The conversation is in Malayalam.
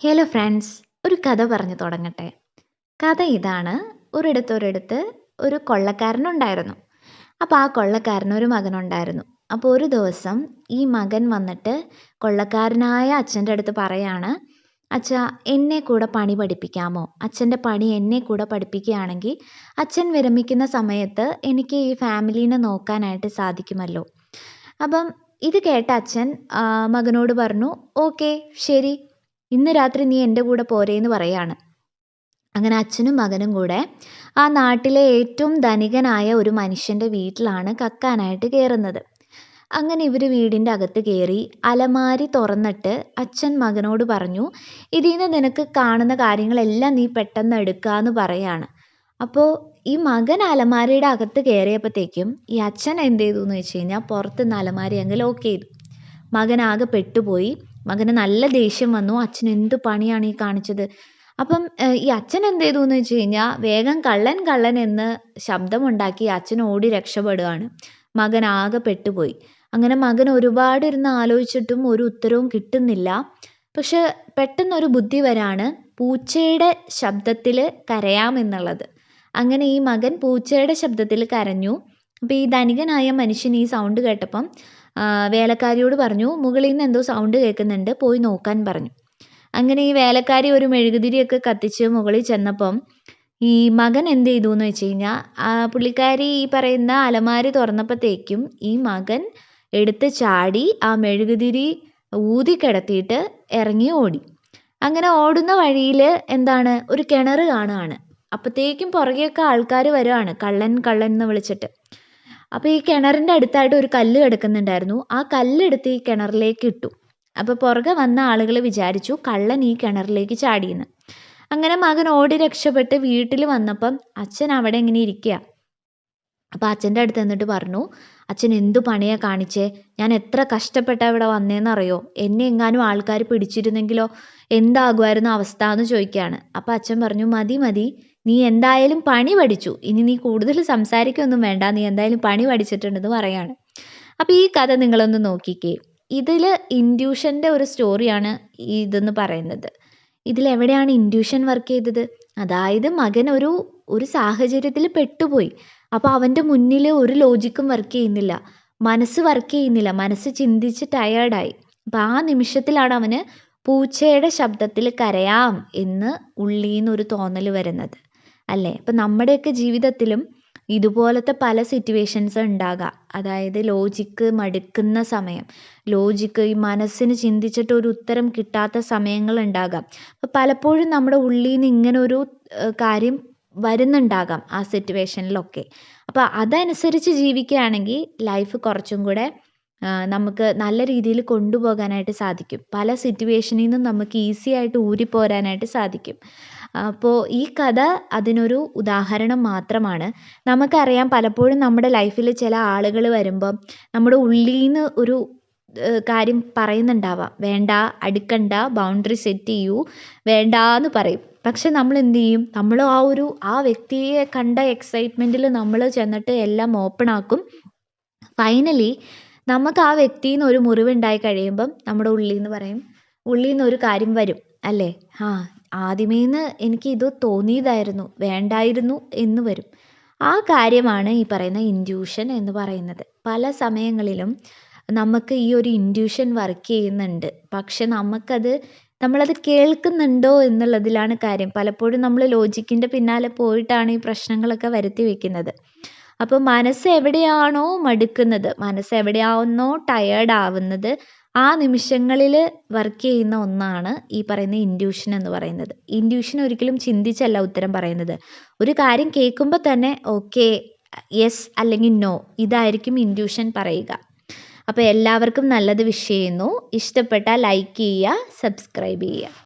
ഹലോ ഫ്രണ്ട്സ് ഒരു കഥ പറഞ്ഞു തുടങ്ങട്ടെ. കഥ ഇതാണ്. ഒരിടത്ത് ഒരിടത്ത് ഒരു കൊള്ളക്കാരനുണ്ടായിരുന്നു. അപ്പോൾ ആ കൊള്ളക്കാരനൊരു മകനുണ്ടായിരുന്നു. അപ്പോൾ ഒരു ദിവസം ഈ മകൻ വന്നിട്ട് കൊള്ളക്കാരനായ അച്ഛന്റെ അടുത്ത് പറയാണ് അച്ഛ എന്നെ കൂടെ പണി പഠിപ്പിക്കാമോ? അച്ഛന്റെ പണി എന്നെ കൂടെ പഠിപ്പിക്കുകയാണെങ്കിൽ അച്ഛൻ വിരമിക്കുന്ന സമയത്ത് എനിക്ക് ഈ ഫാമിലീനെ നോക്കാനായിട്ട് സാധിക്കുമല്ലോ. അപ്പം ഇത് കേട്ട അച്ഛൻ മകനോട് പറഞ്ഞു ഓക്കെ ശരി. ഇന്ന് രാത്രി നീ എന്റെ കൂടെ പോരേന്ന് പറയാണ്. അങ്ങനെ അച്ഛനും മകനും കൂടെ ആ നാട്ടിലെ ഏറ്റവും ധനികനായ ഒരു മനുഷ്യന്റെ വീട്ടിലാണ് കക്കാനായിട്ട് കയറുന്നത്. അങ്ങനെ ഇവർ വീടിന്റെ അകത്ത് കയറി അലമാരി തുറന്നിട്ട് അച്ഛൻ മകനോട് പറഞ്ഞു ഇതിൽ നിന്ന് നിനക്ക് കാണുന്ന കാര്യങ്ങളെല്ലാം നീ പെട്ടെന്ന് എടുക്കുക എന്ന് പറയാണ്. അപ്പോൾ ഈ മകൻ അലമാരിയുടെ അകത്ത് കയറിയപ്പോഴത്തേക്കും ഈ അച്ഛൻ എന്ത് ചെയ്തു എന്ന് വെച്ച് കഴിഞ്ഞാൽ പുറത്തുനിന്ന് അലമാരി അങ്ങ് ലോക്ക് ചെയ്തു. മകൻ ആകെ പെട്ടുപോയി. മകന് നല്ല ദേഷ്യം വന്നു. അച്ഛൻ എന്ത് പണിയാണ് ഈ കാണിച്ചത്? അപ്പം ഈ അച്ഛൻ എന്ത് ചെയ്തു എന്ന് വെച്ച് കഴിഞ്ഞാൽ വേഗം കള്ളൻ കള്ളൻ എന്ന് ശബ്ദമുണ്ടാക്കി അച്ഛൻ ഓടി രക്ഷപ്പെടുകയാണ് മകൻ ആകെ പെട്ടുപോയി. അങ്ങനെ മകൻ ഒരുപാട് ഇരുന്ന് ആലോചിച്ചിട്ടും ഒരു ഉത്തരവും കിട്ടുന്നില്ല. പക്ഷെ പെട്ടെന്നൊരു ബുദ്ധി വരാണ് പൂച്ചയുടെ ശബ്ദത്തിൽ കരയാമെന്നുള്ളത് അങ്ങനെ ഈ മകൻ പൂച്ചയുടെ ശബ്ദത്തിൽ കരഞ്ഞു. അപ്പോൾ ഈ ധനികനായ മനുഷ്യൻ ഈ സൗണ്ട് കേട്ടപ്പം വേലക്കാരിയോട് പറഞ്ഞു മുകളിൽ നിന്ന് എന്തോ സൗണ്ട് കേൾക്കുന്നുണ്ട് പോയി നോക്കാൻ പറഞ്ഞു. അങ്ങനെ ഈ വേലക്കാരി ഒരു മെഴുകുതിരിയൊക്കെ കത്തിച്ച് മുകളിൽ ചെന്നപ്പം ഈ മകൻ എന്ത് ചെയ്തു എന്ന് വെച്ച് കഴിഞ്ഞാൽ പുള്ളിക്കാരി ഈ പറയുന്ന അലമാരി തുറന്നപ്പോഴത്തേക്കും ഈ മകൻ എടുത്ത് ചാടി ആ മെഴുകുതിരി ഊതി കിടത്തിയിട്ട് ഇറങ്ങി ഓടി. അങ്ങനെ ഓടുന്ന വഴിയിൽ എന്താണ് ഒരു കിണർ കാണുകയാണ് അപ്പോഴത്തേക്കും പുറകെയൊക്കെ ആൾക്കാർ വരുവാണ് കള്ളൻ കള്ളൻ എന്ന് വിളിച്ചിട്ട്. അപ്പോൾ ഈ കിണറിന്റെ അടുത്തായിട്ട് ഒരു കല്ല് കിടക്കുന്നുണ്ടായിരുന്നു. ആ കല്ലെടുത്ത് ഈ കിണറിലേക്ക് ഇട്ടു. അപ്പോൾ പുറകെ വന്ന ആളുകൾ വിചാരിച്ചു കള്ളൻ ഈ കിണറിലേക്ക് ചാടിയെന്ന്. അങ്ങനെ മകൻ ഓടി രക്ഷപ്പെട്ട് വീട്ടിൽ വന്നപ്പം അച്ഛൻ അവിടെ ഇങ്ങനെ ഇരിക്കുക അപ്പോൾ അച്ഛന്റെ അടുത്ത് എന്നിട്ട് പറഞ്ഞു അച്ഛൻ എന്തു പണിയാ കാണിച്ചേ? ഞാൻ എത്ര കഷ്ടപ്പെട്ടാ ഇവിടെ വന്നേന്നറിയോ? എന്നെ എങ്ങാനും ആൾക്കാർ പിടിച്ചിരുന്നെങ്കിലോ? എന്താകുമായിരുന്നു അവസ്ഥ? എന്ന് ചോദിക്കുകയാണ് അപ്പോൾ അച്ഛൻ പറഞ്ഞു മതി മതി. നീ എന്തായാലും പണി പഠിച്ചു. ഇനി നീ കൂടുതൽ സംസാരിക്കൊന്നും വേണ്ട. നീ എന്തായാലും പണി പഠിച്ചിട്ടുണ്ടെന്ന് പറയാണ്. അപ്പോൾ ഈ കഥ നിങ്ങളൊന്ന് നോക്കിക്കേ. ഇതിൽ ഇൻഡ്യൂഷന്റെ ഒരു സ്റ്റോറിയാണ് ഇതെന്ന് പറയുന്നത്. ഇതിലെവിടെയാണ് ഇൻഡ്യൂഷൻ വർക്ക് ചെയ്തത്? അതായത് മകൻ ഒരു ഒരു സാഹചര്യത്തിൽ പെട്ടുപോയി. അപ്പോൾ അവന്റെ മുന്നിൽ ഒരു ലോജിക്കും വർക്ക് ചെയ്യുന്നില്ല. മനസ്സ് വർക്ക് ചെയ്യുന്നില്ല. മനസ്സ് ചിന്തിച്ച് ടയേർഡായി അപ്പം ആ നിമിഷത്തിലാണ് അവന് പൂച്ചയുടെ ശബ്ദത്തിൽ കരയാം എന്ന് ഉള്ളിൽ നിന്നൊരു തോന്നൽ വരുന്നത്. അല്ലേ? അപ്പം നമ്മുടെയൊക്കെ ജീവിതത്തിലും ഇതുപോലത്തെ പല സിറ്റുവേഷൻസ് ഉണ്ടാകാം. അതായത് ലോജിക്ക് മടുക്കുന്ന സമയം. ലോജിക്ക് ഈ മനസ്സിന് ചിന്തിച്ചിട്ട് ഒരു ഉത്തരം കിട്ടാത്ത സമയങ്ങൾ ഉണ്ടാകാം. അപ്പോൾ പലപ്പോഴും നമ്മുടെ ഉള്ളിൽ നിന്ന് ഒരു കാര്യം വരുന്നുണ്ടാകാം ആ സിറ്റുവേഷനിലൊക്കെ അപ്പോൾ അതനുസരിച്ച് ജീവിക്കുകയാണെങ്കിൽ ലൈഫ് കുറച്ചും കൂടെ നമുക്ക് നല്ല രീതിയിൽ കൊണ്ടുപോകാനായിട്ട് സാധിക്കും. പല സിറ്റുവേഷനിൽ നിന്നും നമുക്ക് ഈസി ആയിട്ട് ഊരിപ്പോരാനായിട്ട് സാധിക്കും. അപ്പോൾ ഈ കഥ അതിനൊരു ഉദാഹരണം മാത്രമാണ്. നമുക്കറിയാം പലപ്പോഴും നമ്മുടെ ലൈഫിൽ ചില ആളുകൾ വരുമ്പം നമ്മുടെ ഉള്ളിൽ നിന്ന് ഒരു കാര്യം പറയുന്നുണ്ടാവാം. വേണ്ട അടുക്കണ്ട ബൗണ്ടറി സെറ്റ് ചെയ്യൂ വേണ്ട എന്ന് പറയും. പക്ഷെ നമ്മൾ എന്ത് ചെയ്യും നമ്മൾ ആ ഒരു ആ വ്യക്തിയെ കണ്ട എക്സൈറ്റ്മെന്റിൽ നമ്മൾ ചെന്നിട്ട് എല്ലാം ഓപ്പൺ ആക്കും ഫൈനലി നമുക്ക് ആ വ്യക്തിയിൽ നിന്ന് ഒരു മുറിവുണ്ടായി കഴിയുമ്പം നമ്മുടെ ഉള്ളിൽ നിന്ന് പറയും ഉള്ളിൽ നിന്ന് ഒരു കാര്യം വരും അല്ലേ? ആ ആദ്യമേന്ന് എനിക്ക് ഇത് തോന്നിയതായിരുന്നു വേണ്ടായിരുന്നു എന്ന് വരും. ആ കാര്യമാണ് ഈ പറയുന്ന ഇൻഡ്യൂഷൻ എന്ന് പറയുന്നത്. പല സമയങ്ങളിലും നമുക്ക് ഈ ഒരു ഇൻഡ്യൂഷൻ വർക്ക് ചെയ്യുന്നുണ്ട്. പക്ഷെ നമുക്കത് നമ്മളത് കേൾക്കുന്നുണ്ടോ എന്നുള്ളതിലാണ് കാര്യം. പലപ്പോഴും നമ്മൾ ലോജിക്കിന്റെ പിന്നാലെ പോയിട്ടാണ് ഈ പ്രശ്നങ്ങളൊക്കെ വരുത്തി വെക്കുന്നത്. അപ്പോൾ മനസ്സ് എവിടെയാണോ മടുക്കുന്നത് മനസ്സ് എവിടെയാണോ ടയേർഡ് ആവുന്നത് ആ നിമിഷങ്ങളിൽ വർക്ക് ചെയ്യുന്ന ഒന്നാണ് ഈ പറയുന്ന ഇൻഡ്യൂഷൻ എന്ന് പറയുന്നത്. ഇൻഡ്യൂഷൻ ഒരിക്കലും ചിന്തിച്ചല്ല ഉത്തരം പറയുന്നത്. ഒരു കാര്യം കേൾക്കുമ്പോൾ തന്നെ ഓക്കെ യെസ് അല്ലെങ്കിൽ നോ ഇതായിരിക്കും ഇൻഡ്യൂഷൻ പറയുക. അപ്പോൾ എല്ലാവർക്കും നല്ലത് വിഷ് ചെയ്യുന്നു. ഇഷ്ടപ്പെട്ടാൽ ലൈക്ക് ചെയ്യുക സബ്സ്ക്രൈബ് ചെയ്യുക.